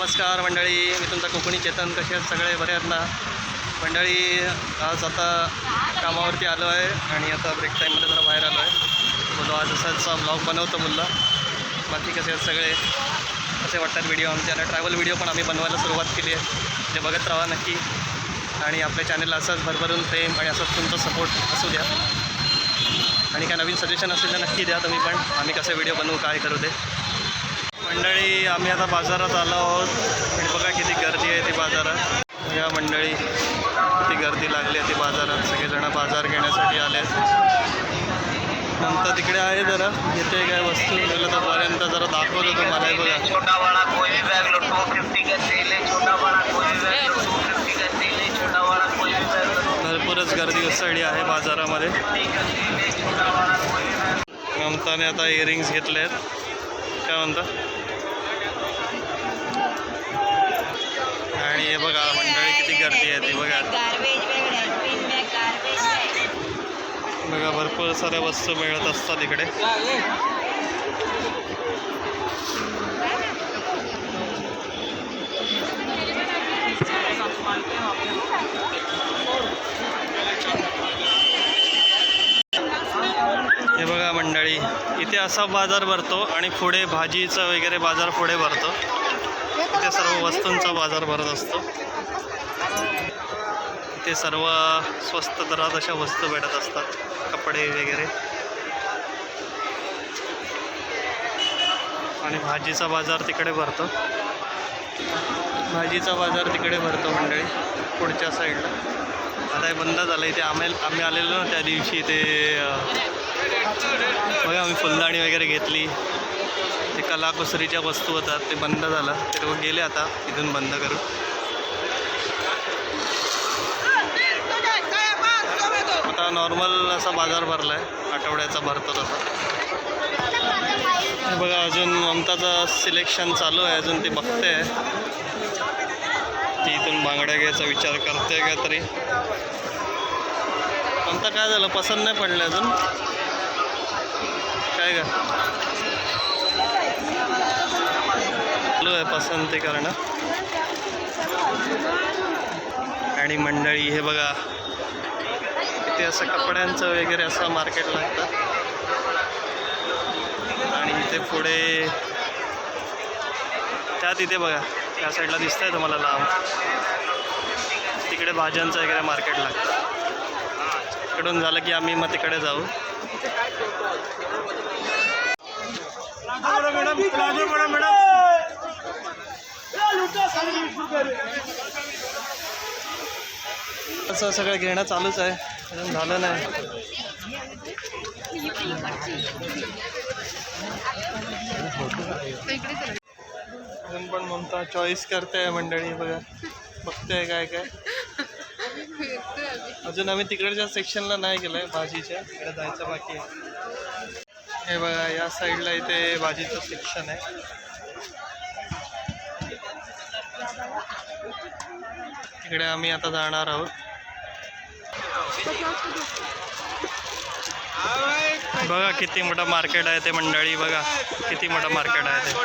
नमस्कार मंडळी मी तुमचा कोकणी चेतन कसे आहेत सगळे बरे आहेत ना? मंडळी आज आता कामावरती आलो आहे आणि आता ब्रेक टाईममध्ये जरा बाहेर आलो आहे बोलो आज असाच ब्लॉग बनवतो मुलं बाकी कसे आहेत सगळे? कसे वाटतात व्हिडिओ आमचे? आणि ट्रॅव्हल व्हिडिओ पण आम्ही बनवायला सुरुवात केली आहे. ते बघत राहा नक्की. आणि आपल्या चॅनलला असंच भरभरून प्रेम आणि असंच तुमचा सपोर्ट असू द्या. आणि काय नवीन सजेशन असेल तर नक्की द्या तुम्ही पण. आम्ही कसे व्हिडिओ बनवू काय करू ते. मंडळी आम्ही आता बाजारात आलो आहोत. आणि बघा किती गर्दी आहे ती बाजारात. या मंडळी किती गर्दी लागली आहे ती बाजारात. सगळेजण बाजार घेण्यासाठी आले आहेत नंतर तिकडे आहे जरा. घेते काय वस्तू? गेलं तोपर्यंत जरा दाखवतो तुम्हाला. हे बघा. छोटा बड़ा कोई भी बैग लो टू फिफ्टी का सेल है छोटा बड़ा कोई भी बैग लो टू फिफ्टी का सेल है छोटा बड़ा कोई भी बैग लो भरपूरच गर्दी उसळली आहे बाजारामध्ये. ममताने आता इयरिंग्स घेतले आहेत काय म्हणता? आणि हे बघा मंडळी किती गर्दी आहे ती बघा. बघा भरपूर साऱ्या वस्तू मिळत असतात इकडे हे बघा मंडळी इथे असा बाजार भरतो आणि पुढे भाजीचा वगैरे बाजार पुढे भरतो. इथे सर्व वस्तूंचा बाजार भरत असतो. इथे सर्व स्वस्त दरात अशा वस्तू भेटत असतात. कपडे वगैरे. आणि भाजीचा बाजार तिकडे भरतो. भाजीचा बाजार तिकडे भरतो मंडळी पुढच्या साईडला. आता हे बंद झालं. इथे आम्ही आम्ही आलेलो ना त्या दिवशी ते बघा आम्ही फुलदाणी वगैरे घेतली. ते कलाकुसरीच्या वस्तू होतात ते बंद झालं. ते लोक गेले आता इथून बंद करून. आता नॉर्मल असा बाजार भरला आहे आठवड्याचा भरतो तसा. हे बघा अजून ममताचं सिलेक्शन चालू आहे अजून ती बघते. ती इथून बांगड्या घ्यायचा विचार करते का तरी ममता काय झालं? पसंत नाही पडलं अजून? आहे का? चालू आहे पसंती करणं आणि मंडळी हे बघा. इथे असं कपड्यांचं वगैरे असं मार्केट लागतं. आणि इथे पुढे त्या तिथे बघा. त्या साईडला दिसतंय तुम्हाला लांब. तिकडे भाज्यांचं वगैरे मार्केट लागतं. इकडून झालं की आम्ही मग तिकडे जाऊ. असं सगळं घेणं चालूच आहे. अजून झालं नाही. अजून पण ममता चॉईस करते मंडळी बघा. बघते काय काय. अजून आम्ही तिकडच्या सेक्शनला नाही गेलोय भाजीच्या. इकडे जायचं बाकी आहे. हे बघा या साईडला इथे भाजीचं सेक्शन आहे. तिकडे आम्ही आता जाणार आहोत. बघा किती मोठं मार्केट आहे ते मंडळी बघा. किती मोठं मार्केट आहे ते.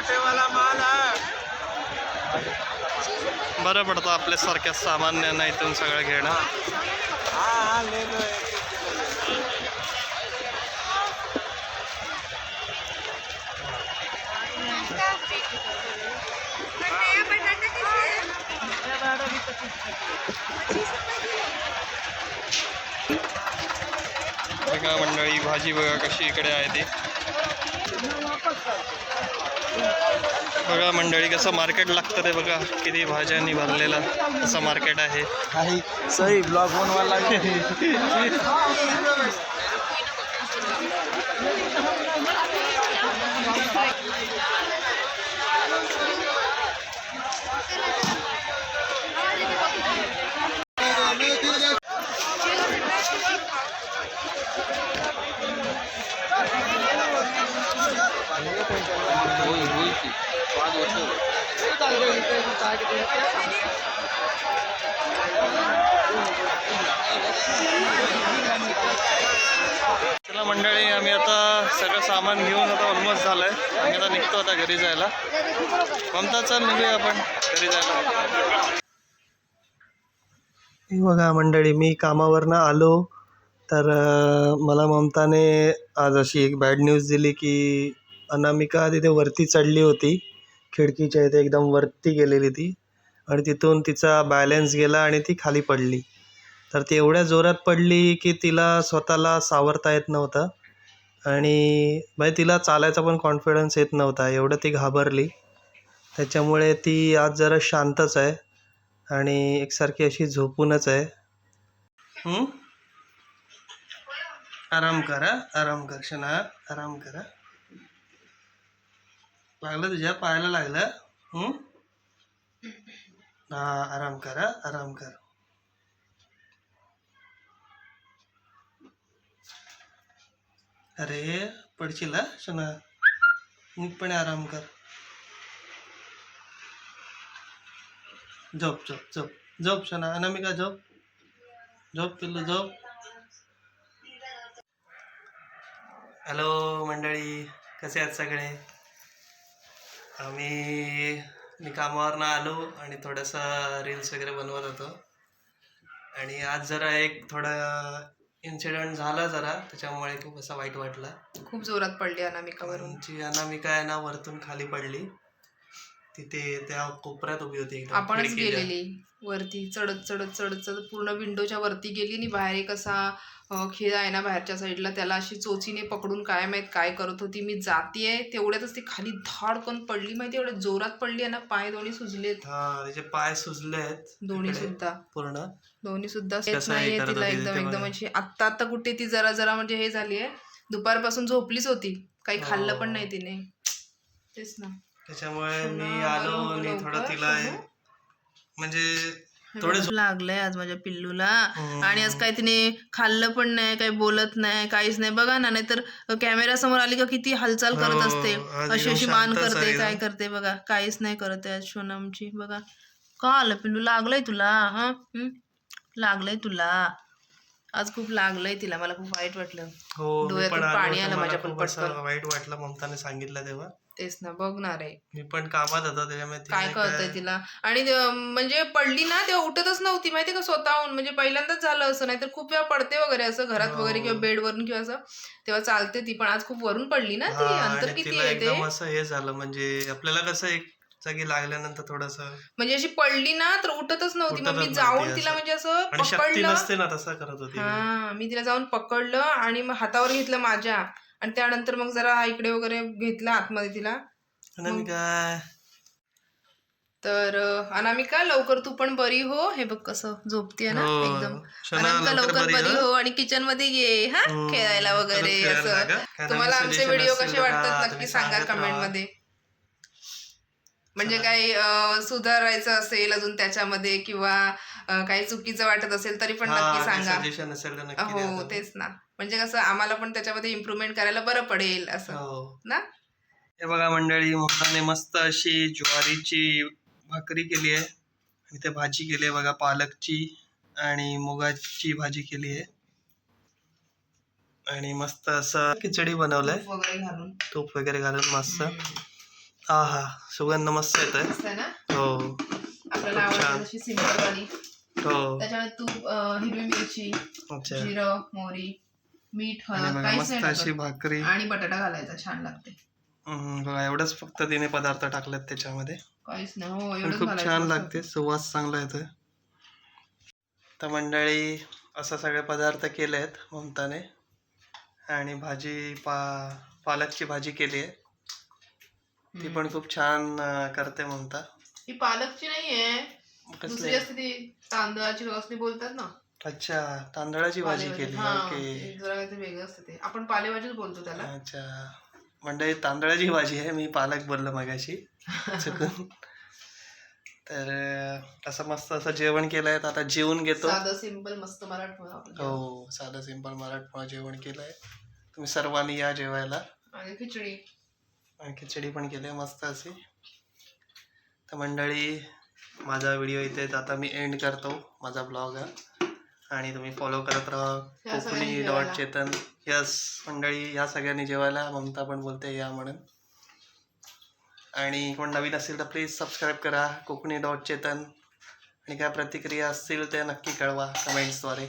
बरं पडतं आपल्यासारख्या सामान्यांना इथून सगळं घेणं हाँ हाँ ले लो एक बघा मंडळी भाजी बघा कशी इकडे आहे ती. बघा मंडळी कसं मार्केट लागतं ते बघा. किती भाज्यांनी भरलेलं असं मार्केट आहे. सही ब्लॉग होने वाला मंडळी आम्ही आता सगळं सामान घेऊन आता ऑलमोस्ट झालं आहे आम्ही आता निघतो आता घरी जायला. ममता चल निघूया आपण घरी जायला. हे बघा मंडळी मी कामावरनं आलो तर मला ममताने आज अशी एक बॅड न्यूज दिली की अनामिका तिथे वरती चढली होती. खिडकीच्या इथे एकदम वरती गेलेली ती. आणि तिथून तिचा बॅलन्स गेला आणि ती खाली पडली. तर ती एवढ्या जोरात पडली की तिला स्वतःला सावरता येत नव्हतं. आणि म्हणजे तिला चालायचा पण कॉन्फिडन्स येत नव्हता. एवढं ती घाबरली. त्याच्यामुळे ती आज जरा शांतच आहे. आणि एकसारखी अशी झोपूनच आहे. आराम करा. आराम कर शना. आराम करा. लागलं तुझ्या? पायाला लागलं? हा आराम करा. आराम कर. अरे पडशील हा? शना. नीटपणे आराम कर. झोप झोप झोप. झोप शना. अनामिका झोप. झोप पिल्लू झोप. हॅलो मंडळी. कसे आहेत सगळे? आम्ही मी कामावरनं आलो आणि थोडंसं रील्स वगैरे बनवत होतो. आणि आज जरा एक थोडं इन्सिडेंट झाला जरा त्याच्यामुळे खूप असा वाईट वाटला. खूप जोरात पडली अनामिकावरून. आमची अनामिका आहे ना वरतून खाली पडली. तिथे त्या कोपऱ्यात उभी होती एकदम. आपणच खिडकीच्या. गेलेली वरती. चढत चढत चढत चढत पूर्ण विंडोच्या वरती गेली आणि बाहेर एक असा अं, खिळ आहे ना बाहेरच्या साईडला. त्याला अशी चोचीने पकडून काय माहीत काय करत होती. मी जातीये तेवढ्यातच ती खाली धाडकन पडली. माहिती एवढ्या जोरात पडली आहे ना पाय दोन्ही सुजलेत. हा तिचे पाय सुजले आहेत दोन्ही इकडे सुद्धा. पूर्ण. दोन्ही सुद्धा कसं येत हे नाहीये करत तिला होती एकदम ते एकदम बघा. अशी आत्ता आत्ता कुठे ती जरा जरा म्हणजे हे झाली आहे दुपारपासून झोपलीच होती. काही खाल्लं पण हो. नाही तिने. तेच ना. त्याच्यामुळे मी आलो आणि थोडं तिला. म्हणजे थोडे लागलंय आज माझ्या पिल्लूला. आणि आज काय तिने खाल्लं पण नाही काही बोलत नाही काहीच नाही. बघा ना नाहीतर कॅमेरा समोर आली का किती हालचाल करत हो, असते. आज अशी अशी मान करते काय. करते बघा. काहीच नाही करत आहे आज सोनमची. बघा. का आलं पिल्लू? लागलंय तुला हा? लागलंय तुला. आज खूप लागलंय तिला. मला खूप वाईट वाटलं. हो डोळ्यातून पण आलो माझ्या पण. वाईट वाटलं ममताने सांगितलं तेव्हा. तेच ना बघणार आहे. मी पण कामात होतो त्याच्यामुळे काय कळतंय तिला? आणि म्हणजे पडली ना तेव्हा उठतच नव्हती माहिती का स्वतःहून? म्हणजे पहिल्यांदाच झालं असं नाहीतर खूप वेळा पडते वगैरे असं घरात हो. वगैरे किंवा बेडवरून किंवा असं तेव्हा चालते ती पण आज खूप वरून पडली ना ती हा, अंतर आणि किती तिला आहे ते? एकदम असं हे झालं म्हणजे आपल्याला कसं एक जागी लागल्यानंतर थोडस म्हणजे अशी पडली ना तर उठतच नव्हती. मग उठतच मी नव्हती जाऊन असं. तिला म्हणजे असं शक्ती पकडलं. नसते ना तसा करत होती. हा मी तिला जाऊन पकडलं आणि मग हातावर घेतलं माझ्या. आणि त्यानंतर मग जरा इकडे वगैरे घेतलं आतमध्ये तिला काय तर अनामिका लवकर तू पण बरी हो हे बघ कसं झोपतीये ना हो. एकदम शना, अनामिका लवकर बरी हो. हो आणि किचनमध्ये ये हा हम्म. खेळायला वगैरे परत खेळायला असं तुम्हाला आमचे व्हिडिओ कसे वाटतात हा, नक्की तुम्ही सांगा सांगत राहा. कमेंटमध्ये म्हणजे काही अं, सुधारायचं असेल अजून त्याच्यामध्ये किंवा काही चुकीचं वाटत असेल तरी पण नक्की सांगा. सजेशन असेल तर नक्की द्या हो. तेच ना. म्हणजे कसं आम्हाला पण त्याच्यामध्ये इम्प्रुव्हमेंट करायला बरं पडेल असं हो. ना? हे बघा मंडळी मुलाने मस्त अशी ज्वारीची भाकरी केली आहे. इथे भाजी केली आहे बघा पालकची आणि मुगाची भाजी केली आहे. आणि मस्त असं खिचडी बनवलंय. तूप वगैरे घालून. तूप वगैरे घालून मस्त. हम्म. हा हा सुगंध मस्त येत आहे मस्त आहे ना? हो. आपल्याला खूप छान. आवडते तशी सिंपल वाली. हो. त्याच्यामध्ये तूप अं, हिरवी मिरची अच्छा. जिरं मोहरी मीठ आणि हळद बघा काहीच मस्त नाही अशी टाकत. भाकरी. आणि बटाटा घालायचा छान लागते. हम्म, बघा एवढंच फक्त तिने पदार्थ टाकलेत त्याच्यामध्ये. काहीच नाही हो पण खूप घालायचं छान. लागते सुवास चांगला येतोय. तर मंडळी असं सगळे पदार्थ केले आहेत ममताने. आणि भाजी पा पालकची भाजी केली आहे. ती पण खूप छान अं, करते ममता. ही पालकची नाहीये. दुसरी कसली असते ती तांदळाची असली बोलतात ना. अच्छा तांदळाची भाजी पालेभाजी. केली हा, ओके. जरा काहीतरी वेगळं असतं ते. आपण पालेभाजीच बोलतो त्याला. अच्छा. मंडळी तांदळाची भाजी आहे मी पालक बोललो मगाशी. चुकून. तर अं, असं मस्त असं जेवण केलंय तर आता जेवून घेतो. साधं सिंपल मस्त मराठमोळं. हो साधं सिंपल मराठमोळा जेवण केलंय. तुम्ही सर्वांनी या जेवायला. आणि खिचडी. आणि खिचडी पण केली आहे मस्त अशी. तर मंडळी माझा व्हिडिओ इथेच आता मी एंड करतो. माझा ब्लॉग हा. आणि तुम्ही फॉलो करत राहा. कोकणी. डॉट चेतन. यस मंडळी ह्या सगळ्यांनी जेवायला. ममता पण बोलते या म्हणून. आणि कोण नवीन असेल तर प्लीज सबस्क्राईब करा. कोकणी डॉट चेतन. आणि काय प्रतिक्रिया असतील त्या नक्की कळवा कमेंट्सद्वारे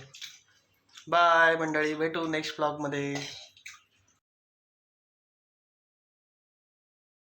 बाय मंडळी. भेटू नेक्स्ट ब्लॉगमध्ये